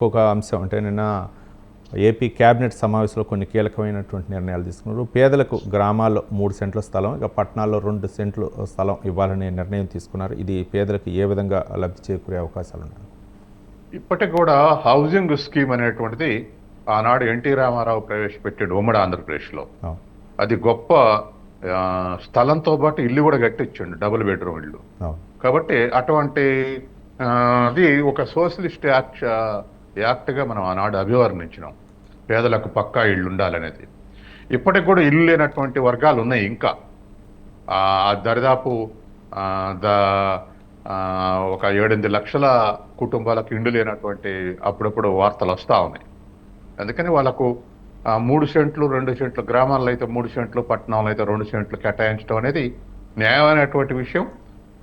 ఇంకొక అంశం అంటే నిన్న ఏపీ క్యాబినెట్ సమావేశంలో కొన్ని కీలకమైనటువంటి నిర్ణయాలు తీసుకున్నారు. పేదలకు గ్రామాల్లో మూడు సెంట్ల స్థలం ఇక పట్టణాల్లో రెండు సెంట్లు స్థలం ఇవ్వాలనే నిర్ణయం తీసుకున్నారు. ఇది పేదలకు ఏ విధంగా లబ్ధి చేకూరే అవకాశాలు ఉన్నాయి? ఇప్పటికి కూడా హౌసింగ్ స్కీమ్ అనేటువంటిది ఆనాడు ఎన్టీ రామారావు ప్రవేశపెట్టాడు ఉమ్మడి ఆంధ్రప్రదేశ్లో. అది గొప్ప స్థలంతో పాటు ఇల్లు కూడా కట్టించండు డబుల్ బెడ్రూమ్ ఇల్లు. కాబట్టి అటువంటి అది ఒక సోషలిస్ట్ యాక్ట్ యాక్ట్గా మనం ఆనాడు అభివర్ణించినాం. పేదలకు పక్కా ఇళ్ళు ఉండాలనేది ఇప్పటికి కూడా ఇల్లు లేనటువంటి వర్గాలు ఉన్నాయి ఇంకా. ఆ, దరిదాపు దా ద ఒక ఏడెనిమిది లక్షల కుటుంబాలకు ఇండు లేనటువంటి అప్పుడప్పుడు వార్తలు వస్తూ ఉన్నాయి. అందుకని వాళ్ళకు మూడు సెంట్లు రెండు సెంట్లు గ్రామాల్లో అయితే మూడు సెంట్లు పట్టణంలో అయితే రెండు సెంట్లు కేటాయించడం అనేది న్యాయమైనటువంటి విషయం.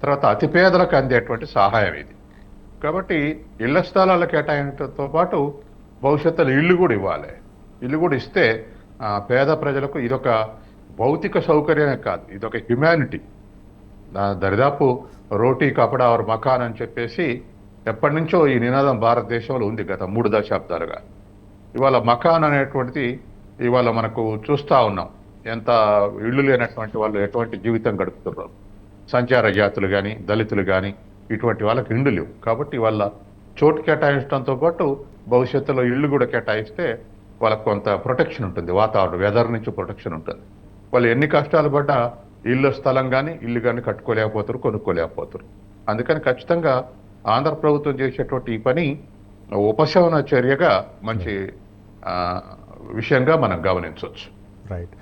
తర్వాత అతి పేదలకు అందేటువంటి సహాయం ఇది. కాబట్టి ఇళ్ళ స్థలాల కేటాయించడంతో పాటు భవిష్యత్తులో ఇల్లు కూడా ఇవ్వాలి. ఇల్లు కూడా ఇస్తే ఆ, పేద ప్రజలకు ఇదొక భౌతిక సౌకర్యమే కాదు ఇదొక హ్యుమానిటీ దరిదాపు రోటీ కపడా ఆర్ మకాన్ అని చెప్పేసి ఎప్పటి నుంచో ఈ నినాదం భారతదేశంలో ఉంది గత మూడు దశాబ్దాలుగా. ఇవాళ మకాన్ అనేటువంటిది ఇవాళ మనకు చూస్తూ ఉన్నాం. ఎంత ఇళ్ళు లేనటువంటి వాళ్ళు ఎటువంటి జీవితం గడుపుతున్నారు. సంచార జాతులు కానీ దళితులు కానీ ఇటువంటి వాళ్ళకి ఇండ్లు లేవు. కాబట్టి వాళ్ళ చోటు కేటాయించడంతో పాటు భవిష్యత్తులో ఇళ్ళు కూడా కేటాయిస్తే వాళ్ళకు కొంత ప్రొటెక్షన్ ఉంటుంది. వాతావరణం వెదర్ నుంచి ప్రొటెక్షన్ ఉంటుంది. వాళ్ళు ఎన్ని కష్టాలు పడ్డా ఇల్లు స్థలం కానీ ఇల్లు కానీ కట్టుకోలేకపోతారు కొనుక్కోలేకపోతారు. అందుకని ఖచ్చితంగా ఆంధ్ర ప్రభుత్వం చేసేటువంటి ఈ పని ఉపశమన చర్యగా మంచి విషయంగా మనం గమనించవచ్చు. రైట్